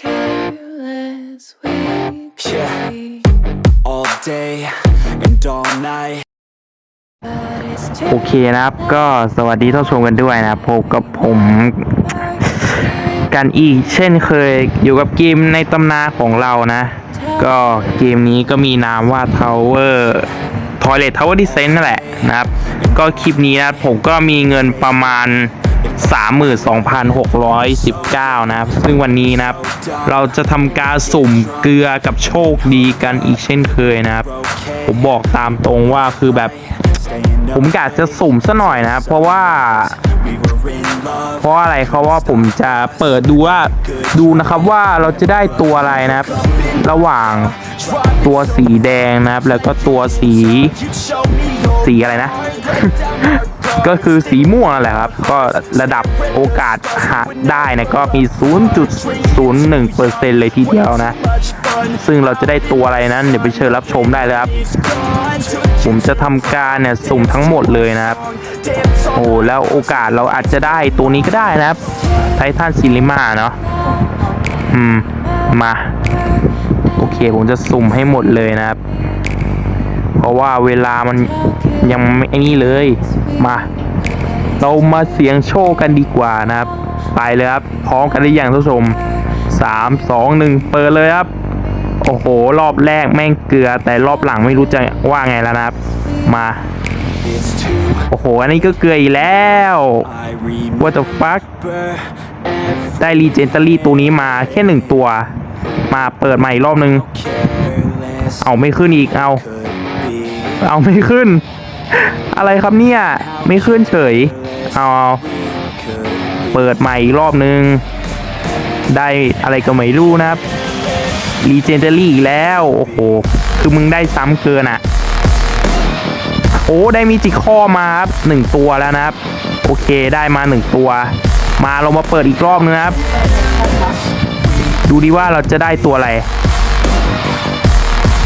careless we could Yeah. be. all day and all night. But it's โอ too เคนะครับ ก็สวัสดีท่านผู้ชมกันด้วยนะครับพบกับผมกันอีกเช่นเคยอยู่กับเกมในตำนานของเรานะ ก็เกมนี้ก็มีนามว่า Tower Toilet Tower Descent นั่นแหละนะครับ ก็คลิปนี้นะผมก็มีเงินประมาณ 32,619 นะครับ ซึ่งวันนี้นะครับ เราจะทำการสุ่มเกลือกับโชคดีกันอีกเช่นเคยนะครับ ผมบอกตามตรงว่าคือแบบ ผมกะจะสุ่มซะหน่อยนะครับ เพราะว่า เพราะอะไรเขาว่าผมจะเปิดดูว่าดูนะครับว่าเราจะได้ตัวอะไรนะครับ ระหว่างตัวสีแดงนะครับ แล้วก็ตัวสี สีอะไรนะ ก็คือสีม่วงนั่นแหละครับ ก็ระดับโอกาสหาได้นะก็มี 0.01%เลยทีเดียวนะ ซึ่งเราจะได้ตัวอะไรนั้น เดี๋ยวไปเชิญรับชมได้เลยครับ ผมจะทำการเนี่ยสุ่มทั้งหมดเลยนะครับโอ้แล้วโอกาสเราอาจจะได้ตัวนี้ก็ได้นะครับไททันซิลิมาเนาะอืม มา โอเค ผมจะสุ่มให้หมดเลยนะครับ เพราะว่าเวลามัน ยังไม่ไอ้นี่เลย มา เรามาเสียงโชคกันดีกว่านะครับ ไปเลยครับ พร้อมกันหรือยังท่านผู้ชมสามสองหนึ่งเปิดเลยครับ โอ้โห รอบแรกแม่งเกลือ แต่รอบหลังไม่รู้จะว่าไงแล้วนะครับ มา โอ้โห อันนี้ก็เกลืออีกแล้ว I What the fuck ได้รีเจนเตารี่ตัวนี้มาแค่หนึ่งตัว มาเปิดใหม่รอบนึง เอาไม่ขึ้นอีกเอา เอาไม่ขึ้น อะไรครับเนี่ย ไม่ขึ้นเฉย เอาเปิดใหม่อีกรอบนึง ได้อะไรก็ไม่รู้นะครับรีเจนเตารี่อีกแล้ว โอ้โห คือมึงได้ซ้ำเกินอะ โอ้ ได้มีจิข้อมาครับหนึ่งตัวแล้วนะครับ โอเคได้มาหนึ่งตัว มาเรามาเปิดอีกรอบนึงครับ ดูดีว่าเราจะได้ตัวอะไร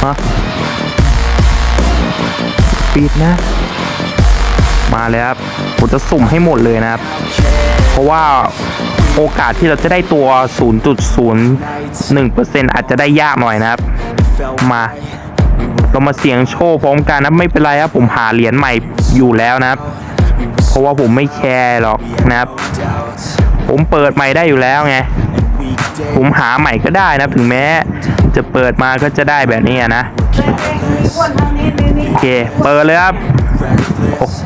ฮะ ปิดนะ มาเลยครับผมจะสุ่มให้หมดเลยนะครับ เพราะว่าโอกาสที่เราจะได้ตัว 0.01%อาจจะได้ยากหน่อยนะครับ มาเรามาเสี่ยงโชว์พร้อมกันนะไม่เป็นไรครับผมหาเหรียญใหม่อยู่แล้วนะครับ เพราะว่าผมไม่แคร์หรอกนะครับ ผมเปิดใหม่ได้อยู่แล้วไงผมหาใหม่ก็ได้นะถึงแม้ จะเปิดมาก็จะได้แบบนี้นะ โอเค เปิดเลยครับ โอ้โห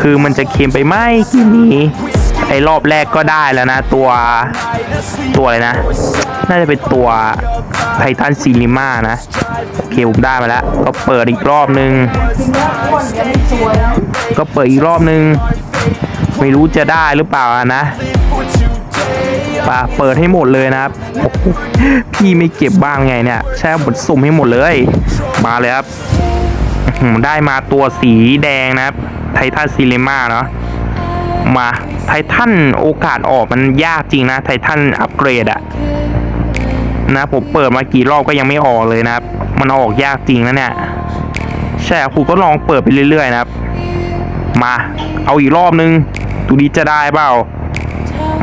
คือมันจะเค็มไปไหมที่นี้ไอ้รอบแรกก็ได้แล้วนะ ตัวตัวอะไรนะ น่าจะเป็นตัวไททันซีนิม่านะ โอเคผมได้มาแล้ว ก็เปิดอีกรอบนึง ก็เปิดอีกรอบนึง ไม่รู้จะได้หรือเปล่านะ ปาเปิดให้หมดเลยนะครับ พี่ไม่เก็บบ้างไงเนี่ยใช่บทสุ่มให้หมดเลย มาเลยครับ ได้มาตัวสีแดงนะครับ ไททันซีเลมาเนาะ มาไททันโอกาสออกมันยากจริงนะ ไททันอัปเกรดอะนะผมเปิดมากี่รอบก็ยังไม่ออกเลยนะครับ มันออกยากจริงนะเนี่ย ใช่ครูก็ลองเปิดไปเรื่อยๆนะครับ มา เอาอีกรอบนึงดูดีจะได้เปล่า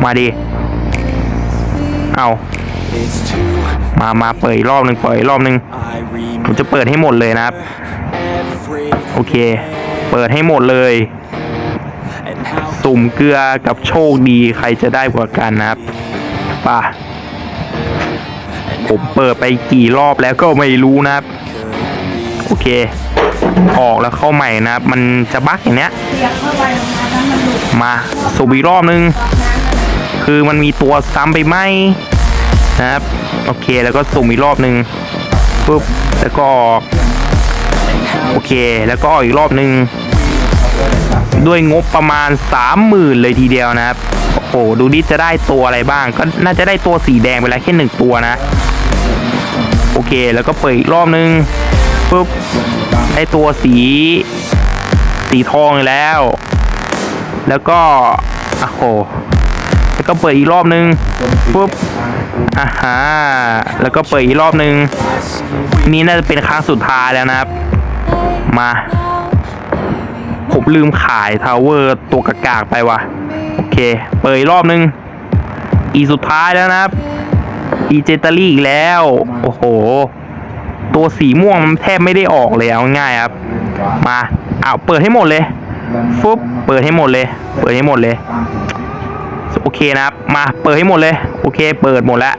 มาดิ เอามามาเปิดอีกรอบหนึ่งเปิดอีกรอบหนึ่งผมจะเปิดให้หมดเลยนะครับ โอเค เปิดให้หมดเลย สุ่มเกลือกับโชคดีใครจะได้กว่ากันนะครับป่ะผมเปิดไปกี่รอบแล้วก็ไม่รู้นะครับ โอเค ออกแล้วเข้าใหม่นะครับ มันจะบั๊กอย่างเนี้ย มาสูบอีกรอบนึง คือมันมีตัวซ้ำไปไหม นะครับ โอเคแล้วก็สุ่มอีกรอบหนึ่งปุ๊บแล้วก็ออกโอเค แล้วก็ออกอีกรอบหนึ่งด้วยงบประมาณ 30,000 เลยทีเดียวนะครับ โอ้โหดูดิจะได้ตัวอะไรบ้าง ก็น่าจะได้ตัวสีแดงไปแล้วแค่หนึ่งตัวนะ โอเค แล้วก็เปิดอีกรอบนึงปุ๊บได้ตัวสี สีทองอีกแล้ว แล้วก็โอ้โหแล้วก็เปิดอีกรอบนึงปุ๊บ อ่าฮะแล้วก็เปิดอีกรอบนึง นี่น่าจะเป็นครั้งสุดท้ายแล้วนะครับ มา ผมลืมขายทาวเวอร์ตัวกากๆไปวะโอเค เปิดอีกรอบนึง อีสุดท้ายแล้วนะครับดีเจตารี่อีกแล้ว โอ้โห ตัวสีม่วงมันแทบไม่ได้ออกเลยเอาง่ายครับ มาเอาเปิดให้หมดเลย ฟุบเปิดให้หมดเลย เปิดให้หมดเลย โอเคนะครับ มาเปิดให้หมดเลย โอเค เปิดหมดแล้ว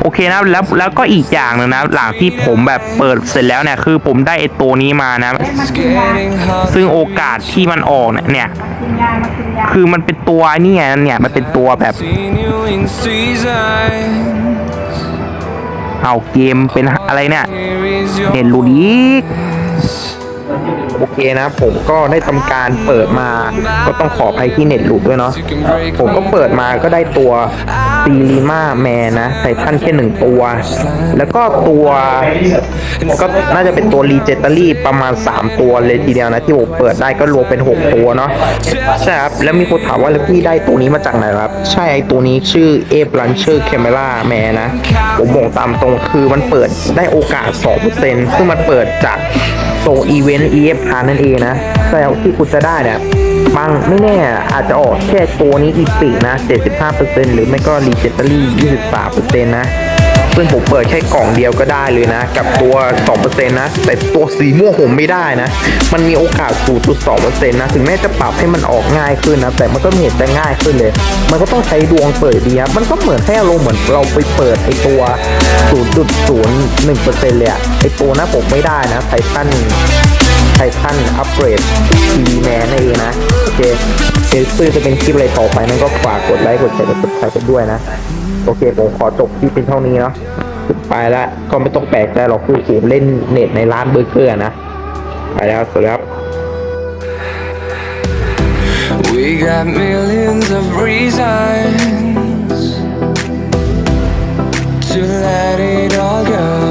โอเคนะแล้วแล้วก็อีกอย่างหนึ่งนะหลังที่ผมแบบเปิดเสร็จแล้วเนี่ยคือผมได้ไอตัวนี้มานะ ซึ่งโอกาสที่มันออกเนี่ยเนี่ยคือมันเป็นตัวนี่ยเนี่ยมันเป็นตัวแบบเอาเกมเป็นอะไรเนี่ยเห็นรูดีก โอเคนะผมก็ได้ทำการเปิดมาก็ต้องขออภัยที่เน็ตหลุดด้วยเนาะผมก็เปิดมาก็ได้ตัวซีรีมาแมนนะไททันแค่หนึ่งตัว แล้วก็ตัวก็น่าจะเป็นตัวรีเจตารี่ประมาณ 3 ตัวเลยทีเดียวนะ ที่ผมเปิดได้ก็รวมเป็น 6 ตัวเนาะใช่ครับ แล้วมีคนถามว่าแล้วพี่ได้ตัวนี้มาจากไหนครับ ใช่ไอตัวนี้ชื่อเอฟลันเชอร์แคมเมราแมนนะ ผมบอกตามตรงคือมันเปิดได้โอกาส2%ซึ่งมันเปิดจาก โซอีเวนต์ EF พานั่นเองนะแต่ที่คุณจะได้เนี่ยบางไม่แน่อาจจะออกแค่ตัวนี้อีกปีนะ 75%หรือไม่ก็รีเจตอรี่ 23%นะ ซึ่งผมเปิดแค่กล่องเดียวก็ได้เลยนะ กับตัว 2%นะ แต่ตัวสีม่วงผมไม่ได้นะ มันมีโอกาส0.2%นะ ถึงแม้จะปรับให้มันออกง่ายขึ้นนะ แต่มันก็ไม่เห็นจะง่ายขึ้นเลย มันก็ต้องใช้ดวงเปิดดีครับมันก็เหมือนแค่ลงเหมือนเราไปเปิดไอตัว0.01%เลยอะไอตัวนะผมไม่ได้นะไททัน ไททันอัปเกรดทีวีแมนนั่นเองนะโอเคเดี๋ยวซื้อจะเป็นคลิปอะไรต่อไปนั้นก็ฝากกดไลค์กดแชร์กดติดตามกันด้วยนะ โอเคผมขอจบคลิปเป็นเท่านี้เนาะไปล้วก็ไม่ต้องแปลกใจหรอกคือผมเล่นเน็ตในร้านเบอร์เกอร์นะ ไปแล้วสวัสดีครับ We got millions of reasons to let it all go.